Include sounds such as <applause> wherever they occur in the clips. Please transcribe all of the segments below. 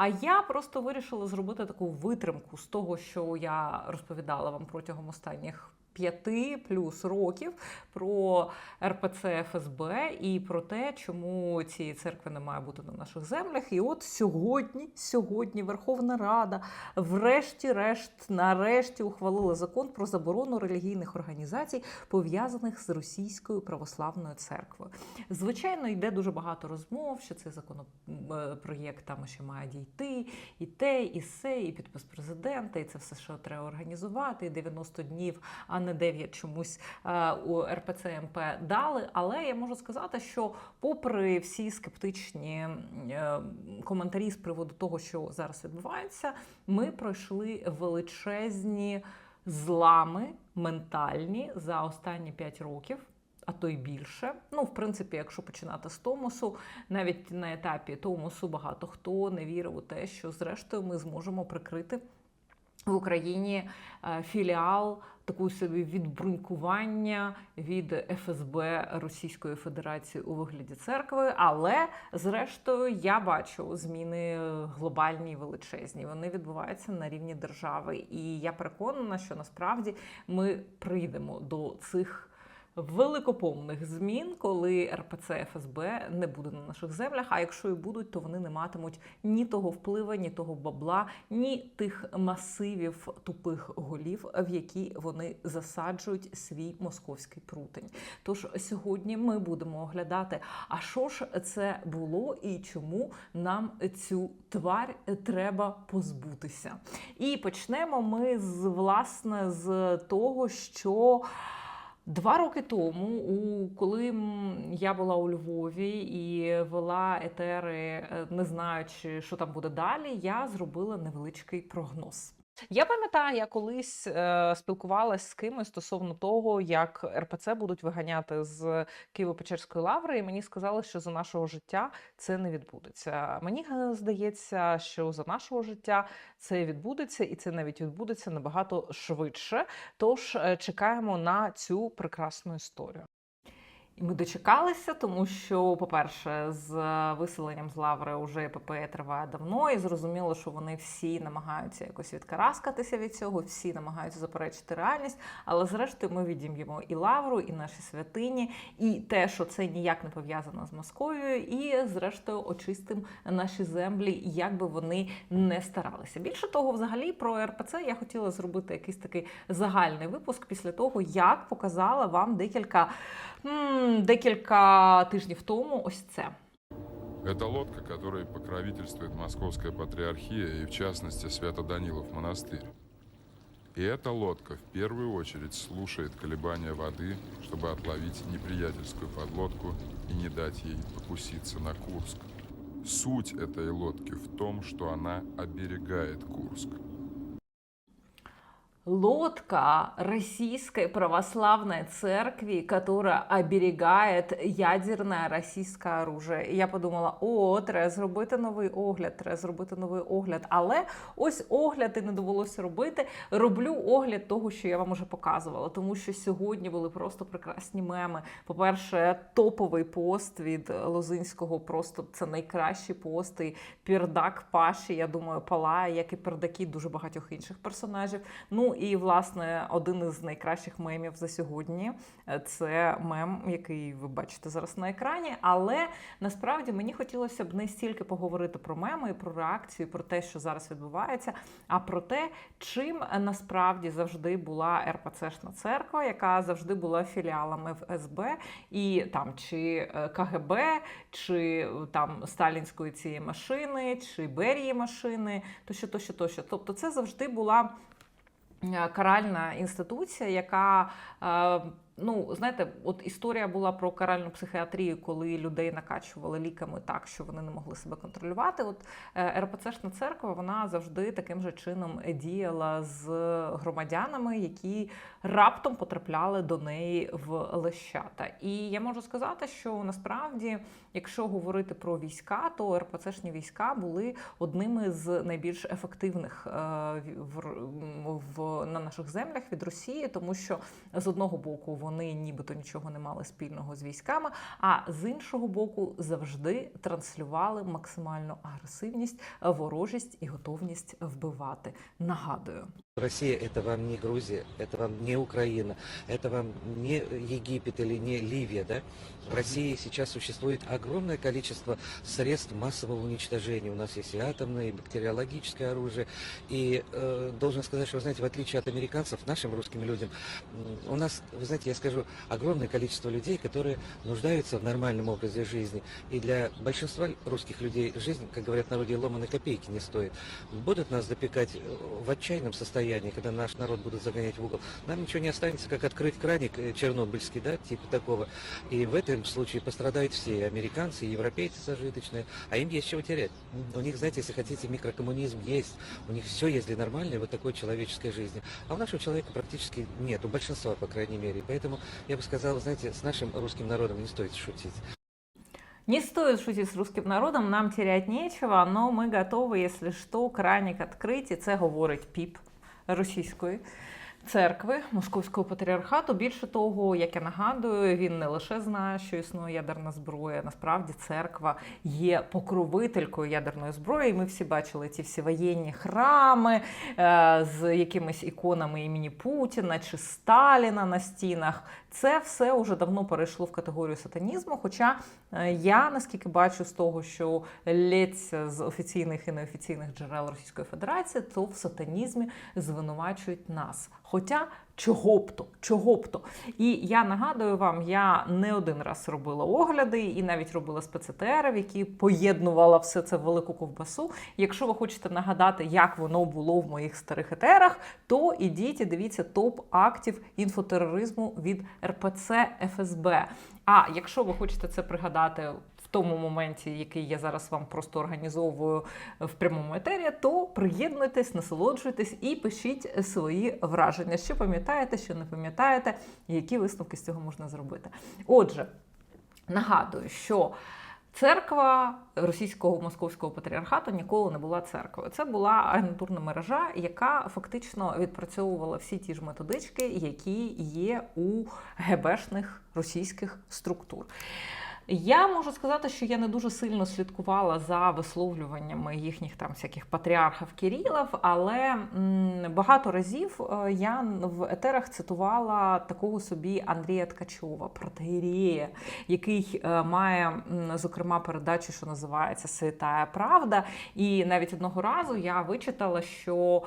А я просто вирішила зробити таку витримку з того, що я розповідала вам протягом останніх. П'яти плюс років про РПЦ ФСБ і про те, чому цієї церкви не має бути на наших землях. І от сьогодні, сьогодні Верховна Рада, врешті-решт, нарешті ухвалила закон про заборону релігійних організацій, пов'язаних з російською православною церквою. Звичайно, йде дуже багато розмов, що цей законопроєкт там ще має дійти, і те, і се, і підпис президента, і це все, що треба організувати, і 90 днів, а не 9 чомусь е, у РПЦ МП дали. Але я можу сказати, що попри всі скептичні е, коментарі з приводу того, що зараз відбувається, ми пройшли величезні злами ментальні за останні 5 років. А то й більше. Ну, в принципі, якщо починати з Томосу, навіть на етапі Томосу багато хто не вірив у те, що зрештою ми зможемо прикрити в Україні е, філіал такої собі відбрунькування від ФСБ Російської Федерації у вигляді церкви. Але зрештою я бачу зміни глобальні і величезні. Вони відбуваються на рівні держави. І я переконана, що насправді ми прийдемо до цих. Великоповних змін, коли РПЦ ФСБ не буде на наших землях. А якщо і будуть, то вони не матимуть ні того впливу, ні того бабла, ні тих масивів тупих голів, в які вони засаджують свій московський прутень. Тож сьогодні ми будемо оглядати, а що ж це було і чому нам цю тварь треба позбутися. І почнемо ми з власне з того, що. Два роки тому, у коли я була у Львові і вела етери, е, не знаючи, що там буде далі, я зробила невеличкий прогноз. Я пам'ятаю, я колись е, спілкувалася з кимось стосовно того, як РПЦ будуть виганяти з Києво-Печерської лаври, і мені сказали, що за нашого життя це не відбудеться. Мені е, здається, що за нашого життя це відбудеться, і це навіть відбудеться набагато швидше. Тож е, чекаємо на цю прекрасну історію. І ми дочекалися, тому що, по-перше, з виселенням з лаври вже епопея триває давно, і зрозуміло, що вони всі намагаються якось відкараскатися від цього, всі намагаються заперечити реальність. Але зрештою ми відім'ємо і лавру, і наші святині, і те, що це ніяк не пов'язано з Московією, і зрештою очистимо наші землі, як би вони не старалися. Більше того, взагалі про РПЦ я хотіла зробити якийсь такий загальний випуск після того, як показала вам декілька. Декілька тижнів тому ось це. Это лодка, которой покровительствует Московская Патриархия и, в частности, Свято-Данилов монастырь. И эта лодка в первую очередь слушает колебания воды, чтобы отловить неприятельскую подлодку и не дать ей покуситься на Курск. Суть этой лодки в том, что она оберегает Курск. Лодка Российской Православной Церкви, которая оберігає ядерне російське оружие. І я подумала: о, треба зробити новий огляд, треба зробити новий огляд. Але ось огляд і не довелося робити. Роблю огляд того, що я вам уже показувала, тому що сьогодні були просто прекрасні меми. По-перше, топовий пост від Лозинського, просто це найкращі пости. Пірдак Паші, я думаю, палає, як і пердаки дуже багатьох інших персонажів. Ну і власне один із найкращих мемів за сьогодні е, це мем, який ви бачите зараз на екрані. Але насправді мені хотілося б не стільки поговорити про меми, про реакцію, про те, що зараз відбувається, а про те, чим насправді завжди була РПЦшна церква, яка завжди була філіалами в СБ і там чи е, КГБ, чи е, там сталінської цієї машини, чи Берії машини, тощо, тощо, тощо. Тобто, це завжди була. Е, каральна інституція, яка е, ну знаєте, от історія була про каральну психіатрію, коли людей накачували ліками так, що вони не могли себе контролювати. От е, РПЦшна церква вона завжди таким же чином діяла з громадянами, які раптом потрапляли до неї в лещата. І я можу сказати, що насправді, якщо говорити про війська, то РПЦшні війська були одними з найбільш ефективних в, в на наших землях від Росії, тому що з одного боку вони вони нібито нічого не мали спільного з військами. А з іншого боку, завжди транслювали максимальну агресивність, ворожість і готовність вбивати. Нагадую. Россия это вам не Грузия, это вам не Украина, это вам не Египет или не Ливия, да? В России сейчас существует огромное количество средств массового уничтожения. У нас есть и атомное, и бактериологическое оружие. И э, должен сказать, что, вы знаете, в отличие от американцев, нашим русским людям, у нас, вы знаете, я скажу, огромное количество людей, которые нуждаются в нормальном образе жизни. И для большинства русских людей жизнь, как говорят народе, ломаной копейки не стоит. Будут нас допекать э, в отчаянном состоянии, когда наш народ будут загонять в угол. Нам ничего не останется, как открыть краник э, чернобыльский, да, типа такого. И в этом случае пострадают все, и американцы, и европейцы зажиточные, а им есть чего терять. У них, знаете, если хотите, микрокоммунизм есть, у них все есть для нормальной вот такой человеческой жизни. А у нашего человека практически нет, у большинства, по крайней мере. Поэтому я бы сказал, знаете, с нашим русским народом не стоит шутить. Не стоит шутить с русским народом, нам терять нечего, но мы готовы, если что, краник открыть, і це говорить піп російської церкви Московського патріархату. Більше того, як я нагадую, він не лише знає, що існує ядерна зброя. Насправді церква є покровителькою ядерної зброї. І Ми всі бачили ці всі воєнні храми е, з якимись іконами імені Путіна чи Сталіна на стінах. Це все уже давно перейшло в категорію сатанізму. Хоча е, я наскільки бачу з того, що лється з офіційних і неофіційних джерел Російської Федерації, то в сатанізмі звинувачують нас. Хоча чого б то, чого б то. І я нагадую вам, я не один раз робила огляди і навіть робила спецетерів, які поєднувала все це в велику ковбасу. Якщо ви хочете нагадати, як воно було в моїх старих етерах, то ідіть і дивіться топ актів інфотероризму від РПЦ ФСБ. А якщо ви хочете це пригадати в тому моменті, який я зараз вам просто організовую в прямому етері, то приєднуйтесь, насолоджуйтесь і пишіть свої враження, що пам'ятаєте, що не пам'ятаєте, і які висновки з цього можна зробити. Отже, нагадую, що. Церква російського московського патріархату ніколи не була церквою. Це була агентурна мережа, яка фактично відпрацьовувала всі ті ж методички, які є у ГБшних російських структур. Я можу сказати, що я не дуже сильно слідкувала за висловлюваннями їхніх там всяких патріархів Кирилів, але багато разів е, я в етерах цитувала такого собі Андрія Ткачова, протеєрія, який е, має зокрема передачу, що називається Святая Правда. І навіть одного разу я вичитала, що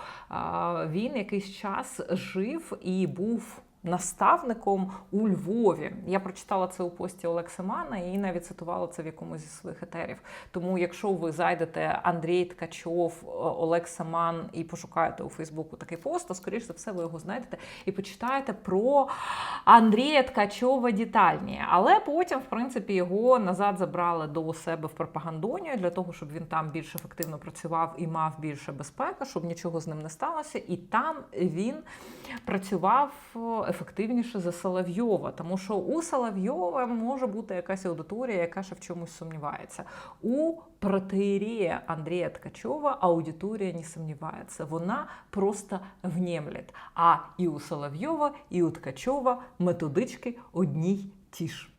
він якийсь час жив і був наставником у Львові. Я прочитала це у пості Олекса Мана і навіть цитувала це в якомусь зі своїх етерів. Тому, якщо ви зайдете Андрій Ткачов, Олекса Ман і пошукаєте у Фейсбуку такий пост, то скоріш за все ви його знайдете і почитаєте про Андрія Ткачова детальніше. Але потім, в принципі, його назад забрали до себе в пропагандонію для того, щоб він там більш ефективно працював і мав більше безпеки, щоб нічого з ним не сталося. І там він працював ефективніше за Соловйова, тому що у Соловйова може бути якась аудиторія, яка ще в чомусь сумнівається. У протеєрія Андрія Ткачова аудиторія не сумнівається. Вона просто внемлять. А і у Соловйова, і у Ткачова методички одні й ті ж.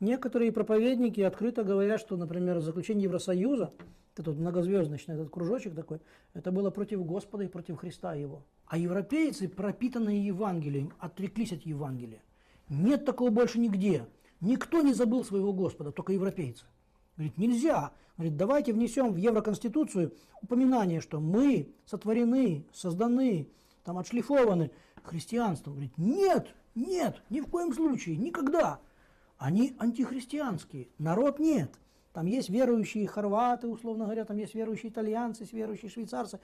Некоторые проповедники открыто говорят, что, например, заключение Евросоюза, этот многозвездочный этот кружочек такой, это было против Господа и против Христа его. А европейцы, пропитанные Евангелием, отреклись от Евангелия. Нет такого больше нигде. Никто не забыл своего Господа, только европейцы. Говорит, нельзя. Говорит, давайте внесем в Евроконституцию упоминание, что мы сотворены, созданы, там отшлифованы христианством. Говорит, нет, нет, ни в коем случае, никогда. Они антихристианские, народ нет. Там есть верующие хорваты, условно говоря, там есть верующие итальянцы, есть верующие швейцарцы.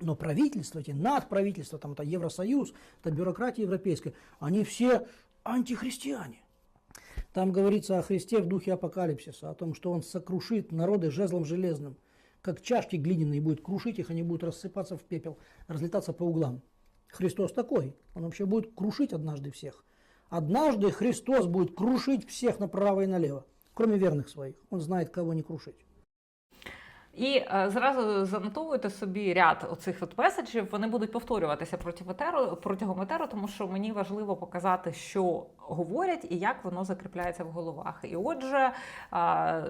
Но правительство, эти надправительства, там это Евросоюз, это бюрократия европейская, они все антихристиане. Там говорится о Христе в духе апокалипсиса, о том, что он сокрушит народы жезлом железным, как чашки глиняные будет крушить их, они будут рассыпаться в пепел, разлетаться по углам. Христос такой, он вообще будет крушить однажды всех. Однажды Христос будет крушить всех направо и налево, кроме верных своих. Он знает, кого не крушить. І е, зразу занотовуйте собі ряд оцих от меседжів. Вони будуть повторюватися проти етеру, протягом етеру, тому що мені важливо показати, що говорять і як воно закріпляється в головах. І отже,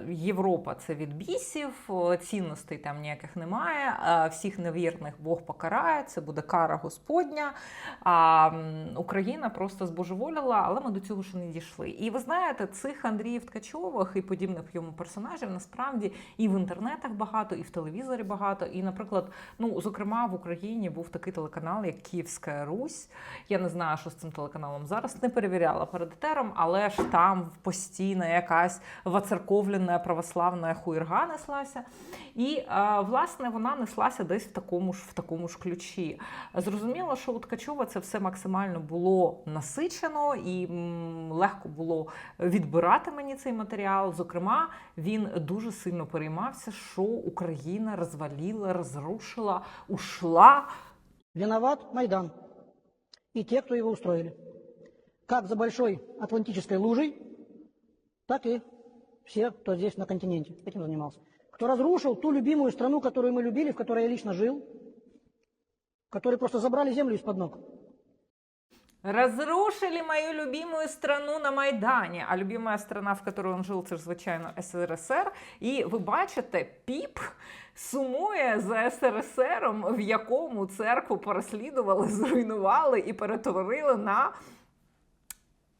Європа це від бісів, цінностей там ніяких немає. Всіх невірних Бог покарає, це буде кара Господня. А Україна просто збожеволіла, але ми до цього ще не дійшли. І ви знаєте, цих Андріїв Ткачових і подібних йому персонажів насправді і в інтернетах багато, і в телевізорі багато. І, наприклад, ну зокрема в Україні був такий телеканал, як Київська Русь. Я не знаю, що з цим телеканалом зараз не перевіряла перед етером, але ж там постійно якась воцерковлена православна хуєрга неслася. І е, власне вона неслася десь в такому ж в такому ж ключі. Зрозуміло, що у Ткачова це все максимально було насичено і легко було відбирати мені цей матеріал. Зокрема, він дуже сильно переймався, що Україна розвалила, розрушила, ушла. Виноват Майдан и те, кто его устроили Как за большой атлантической лужей, так и все, кто здесь на континенте этим занимался. Кто разрушил ту любимую страну, которую мы любили, в которой я лично жил, которые просто забрали землю из-под ног. Разрушили мою любимую страну на Майдані. А любимая страна, в которой он жив, це ж звичайно СРСР. І ви бачите, піп сумує за СРСРом, в якому церкву переслідували, зруйнували і перетворили на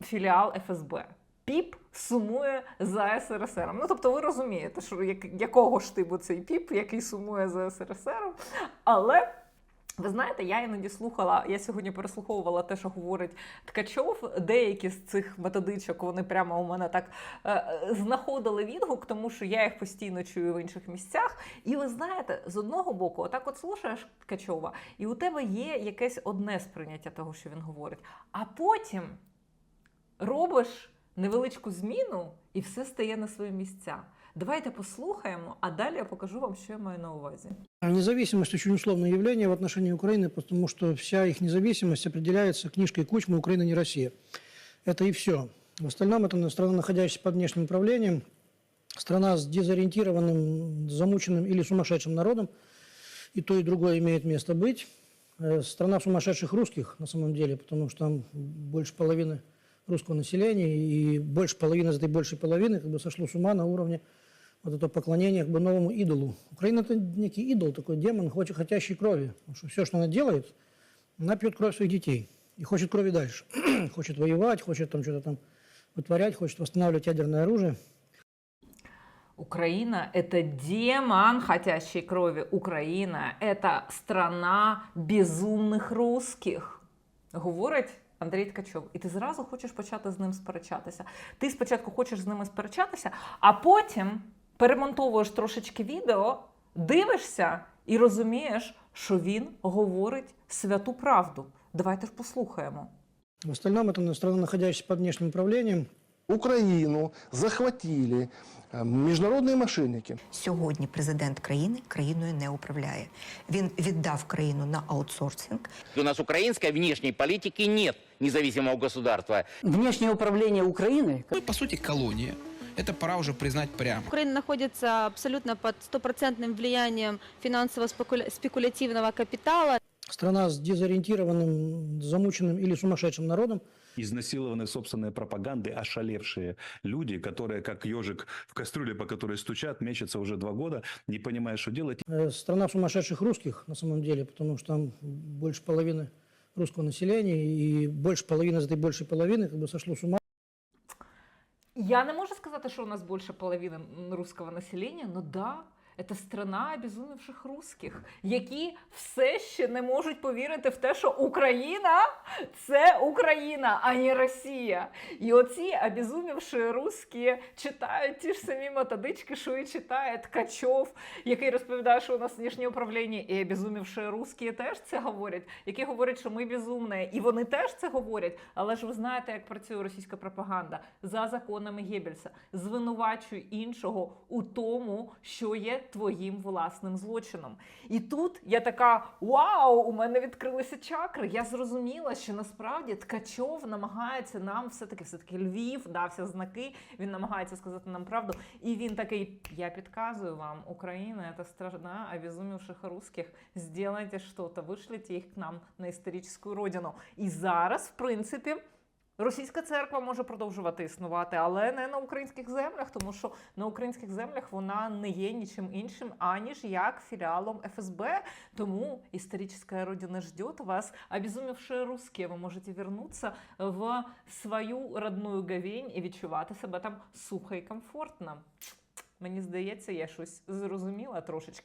філіал ФСБ. Піп сумує за СРСР. Ну тобто, ви розумієте, що як, якого ж типу цей піп, який сумує за СРСР. Але ви знаєте, я іноді слухала, я сьогодні переслуховувала те, що говорить Ткачов. Деякі з цих методичок вони прямо у мене так е, знаходили відгук, тому що я їх постійно чую в інших місцях. І ви знаєте, з одного боку, отак от слушаєш Ткачова, і у тебе є якесь одне сприйняття того, що він говорить. А потім робиш невеличку зміну, і все стає на свої місця. Давайте послухаємо, а далі я покажу вам, що я маю на увазі. А Независимость очень условное явление в отношении Украины, потому что вся их независимость определяется книжкой Кучмы «Украина не Россия». Это и все. В остальном это страна, находящаяся под внешним управлением, страна с дезориентированным, замученным или сумасшедшим народом, и то, и другое имеет место быть. Э, Страна сумасшедших русских, на самом деле, потому что там больше половины русского населения, и больше половины этой большей половины как бы сошло с ума на уровне вот это поклонение как бы новому идолу. Украина это некий идол, такой демон, хочет, хотящий крови. Потому что все, что она делает, она пьет кровь своих детей и хочет крови дальше. <clears throat> хочет воевать, хочет там что-то там вытворять, хочет восстанавливать ядерное оружие. Украина – это демон, хотящий крови. Украина – это страна безумних русських. Говорить Андрій Ткачов. І ти зразу хочеш почати з ним сперечатися. Ти спочатку хочеш з ними сперечатися, а потім перемонтовуєш трошечки відео, дивишся і розумієш, що він говорить святу правду. Давайте ж послухаємо. В остальном это страна, находящаяся под внешним управлением. Украину захватили э, міжнародні мошенники. Сьогодні президент країни країною не управляє. Він віддав країну на аутсорсинг. У нас украинской внешней политики нет независимого государства. Внешнее управление Украины Ну, по сути, колония. Это пора уже признать прямо. Украина находится абсолютно под стопроцентным влиянием финансово-спекулятивного капитала. Страна с дезориентированным, замученным или сумасшедшим народом. Изнасилованы собственной пропагандой ошалевшие люди, которые, как ежик в кастрюле, по которой стучат, мечутся уже два года, не понимая, что делать. Э, Страна сумасшедших русских, на самом деле, потому что там больше половины русского населения, и больше половины из этой большей половины как бы сошло с ума. Я не можу сказати, що у нас більше половини русского населення, ну да. Це страна обезумівших русських, які все ще не можуть повірити в те, що Україна це Україна, а не Росія. І оці обезумівші русські читають ті ж самі методички, що і читає Ткачов, який розповідає, що у нас внішнє управління, і обезумівші русські теж це говорять, які говорять, що ми безумні, і вони теж це говорять. Але ж ви знаєте, як працює російська пропаганда за законами Геббельса. Звинувачуй іншого у тому, що є твоїм власним злочином. І тут я така: вау, у мене відкрилися чакри. Я зрозуміла, що насправді Ткачов намагається нам все-таки, все-таки Львів, дався знаки. Він намагається сказати нам правду. І він такий: я підказую вам, Україна це страна обезумівших русських. Сделайте что-то, вишліть їх к нам на історичну родину. І зараз, в принципі. Російська церква може продовжувати існувати, але не на українських землях, тому що на українських землях вона не є нічим іншим, аніж як філіалом ФСБ. Тому історична родина ждет вас. Обезумевшие русские, ви можете вернутися в свою родную гавінь і відчувати себе там сухо і комфортно. Мені здається, я щось зрозуміла трошечки.